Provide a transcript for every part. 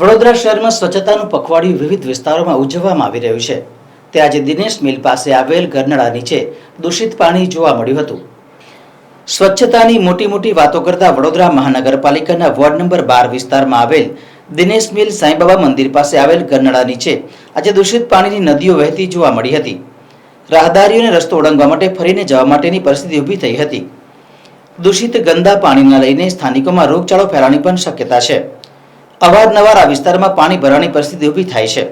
વડોદરા શહેરમાં સ્વચ્છતાનું પખવાડિયું વિવિધ વિસ્તારોમાં ઉજવવામાં આવી રહ્યું છે. તે આજે દિનેશ મિલ પાસે આવેલ ગરનાળા નીચે દૂષિત પાણી જોવા મળ્યું હતું. સ્વચ્છતાની મોટી મોટી વાતો કરતા વડોદરા મહાનગરપાલિકાના વોર્ડ નંબર બાર વિસ્તારમાં આવેલ દિનેશ મિલ સાંઈબાબા મંદિર પાસે આવેલ ગરનાળા નીચે આજે દૂષિત પાણીની નદીઓ વહેતી જોવા મળી હતી. રાહદારીઓને રસ્તો ઓળંગવા માટે ફરીને જવા માટેની પરિસ્થિતિ ઊભી થઈ હતી. દૂષિત ગંદા પાણીને લઈને સ્થાનિકોમાં રોગચાળો ફેલાવાની પણ શક્યતા છે. અવારનવાર આ વિસ્તારમાં પાણી ભરવાની પરિસ્થિતિ ઊભી થાય છે.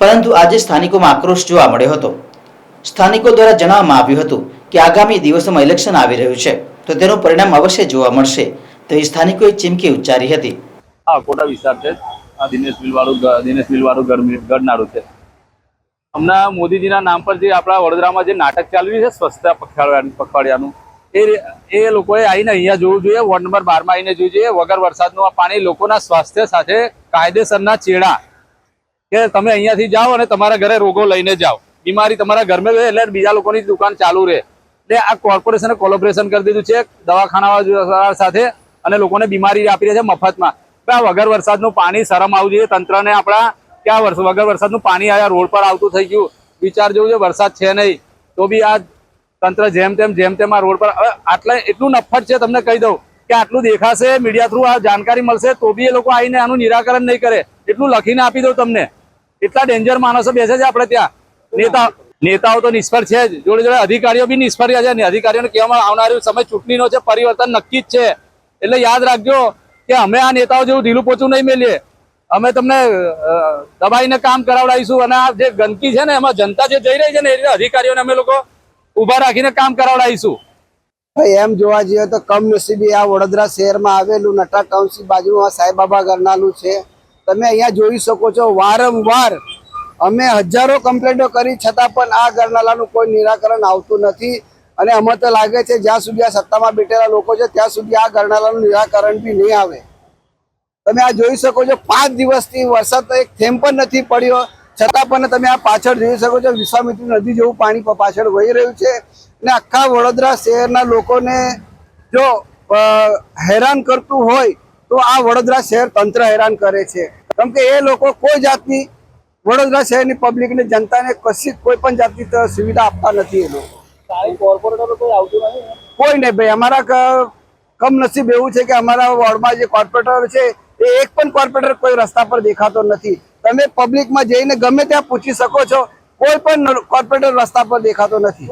પરંતુ આજે સ્થાનિકોમાં આક્રોશ જોવા મળ્યો હતો. સ્થાનિકો દ્વારા જણાવવામાં આવ્યું હતું કે આગામી દિવસોમાં ઇલેક્શન આવી રહ્યું છે, તો તેનું પરિણામ અવશ્ય જોવા મળશે તેવી સ્થાનિકોએ ચીમકી ઉચ્ચારી હતી. હા કોટા વિસ્તાર છે. આ દિનેશ બિલવાળું દિનેશ બિલવાળું ગઢનારું છે. હમણાં મોદીજીના નામ પર જે આપણા વડોદરામાં જે નાટક ચાલ્યું છે, સ્વચ્છતા પખવાડિયાનું પખવાડિયાનું એ એ લોકોએ આવીને અહીંયા જોવું જોઈએ, વોર્ડ નંબર બારમાં આવીને જોવું જોઈએ. વગર વરસાદનું આ પાણી લોકોના સ્વાસ્થ્ય સાથે કાયદેસરના ચેડા. કે તમે અહીંયાથી જાઓ અને તમારા ઘરે રોગો લઈને જાઓ. બીમારી તમારા ઘરમાં રહે એટલે બીજા લોકોની દુકાન ચાલુ રહે. એટલે આ કોર્પોરેશને કોલોબરેશન કરી દીધું છે દવાખાના સાથે અને લોકોને બીમારી આપી રહ્યા છે મફતમાં. આ વગર વરસાદનું પાણી શરમ આવવું જોઈએ. તંત્રને આપણા ક્યાં વર્ષ વગર વરસાદનું પાણી આ રોડ પર આવતું થઈ ગયું. વિચાર જેવું છે વરસાદ છે નહીં. તો બી આ તંત્ર જેમ તેમ જેમ તેમ આ રોડ પર આટલા એટલું નફટ છે તમને કહી દઉં કે આટલું દેખાશે મીડિયા થ્રુ આ જાણકારી મળશે, તો બી એ લોકો આવીને આનું નિરાકરણ નહીં કરે. એટલું લખીને આપી દઉં તમને. એટલા ડેન્જર માણસો બેસે છે આપણે ત્યાં. નેતા નેતાઓ તો નિષ્ફળ છે જોડે જોડે અધિકારીઓ બી નિષ્ફળ રહ્યા છે અધિકારીઓને કહેવામાં આવનારો સમય ચૂંટણીનો છે, પરિવર્તન નક્કી જ છે. એટલે યાદ રાખજો કે અમે આ નેતાઓ જેવું ઢીલું પોચું નહીં મેલીએ. અમે તમને દબાઈને કામ કરાવડાવીશું અને આ જે ગંદકી છે ને, એમાં જનતા જે જઈ રહી છે ને, એ અધિકારીઓને અમે લોકો ઊભા રાખીને કામ કરાવડાવીશું. એમ જોવા જઈએ તો કમનસીબી આ વડોદરા શહેરમાં આવેલું નટા ટાઉનશીપ બાજુમાં સાંઈબાબા ગરનાલું છે. તમે અહીંયા જોઈ શકો છો, વારંવાર અમે હજારો કમ્પ્લેન્ટો કરી, છતાં પણ આ ગરનાલાનું કોઈ નિરાકરણ આવતું નથી. અને અમે તો લાગે છે, જ્યાં સુધી આ સત્તામાં બેઠેલા લોકો છે, ત્યાં સુધી આ ગરનાલાનું નિરાકરણ બી નહીં આવે. તમે આ જોઈ શકો છો, પાંચ દિવસથી વરસાદ એક થેમ પણ નથી પડ્યો. છતાં પણ તમે આ પાછળ જોઈ શકો છો વિશ્વામિત્રી નદી જેવું પાણી પાછળ વહી રહ્યું છે અને આખા વડોદરા શહેરના લોકોને જો હેરાન કરતું હોય તો આ વડોદરા શહેર તંત્ર હેરાન કરે છે. કેમ કે એ લોકો કોઈ જાતની વડોદરા શહેરની પબ્લિકને જનતાને કશી કોઈ પણ જાતની સુવિધા આપતા નથી એ લોકો. કોઈ નહીં ભાઈ અમારા કમનસીબ એવું છે કે અમારા વોર્ડમાં જે કોર્પોરેટર છે એ એક પણ કોર્પોરેટર કોઈ રસ્તા પર દેખાતો નથી. તમે પબ્લિકમાં જઈને ગમે ત્યાં પૂછી શકો છો કોઈ પણ કોર્પોરેટર રસ્તા પર દેખાતો નથી.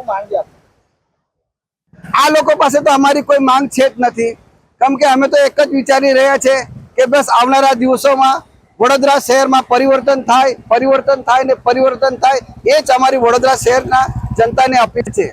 આ લોકો પાસે તો અમારી કોઈ માંગ છે જ નથી. કેમ કે અમે તો એક જ વિચારી રહ્યા છે કે બસ આવનારા દિવસોમાં વડોદરા શહેરમાં પરિવર્તન થાય પરિવર્તન થાય ને પરિવર્તન થાય એ જ અમારી વડોદરા શહેરના જનતાને અપીલ છે.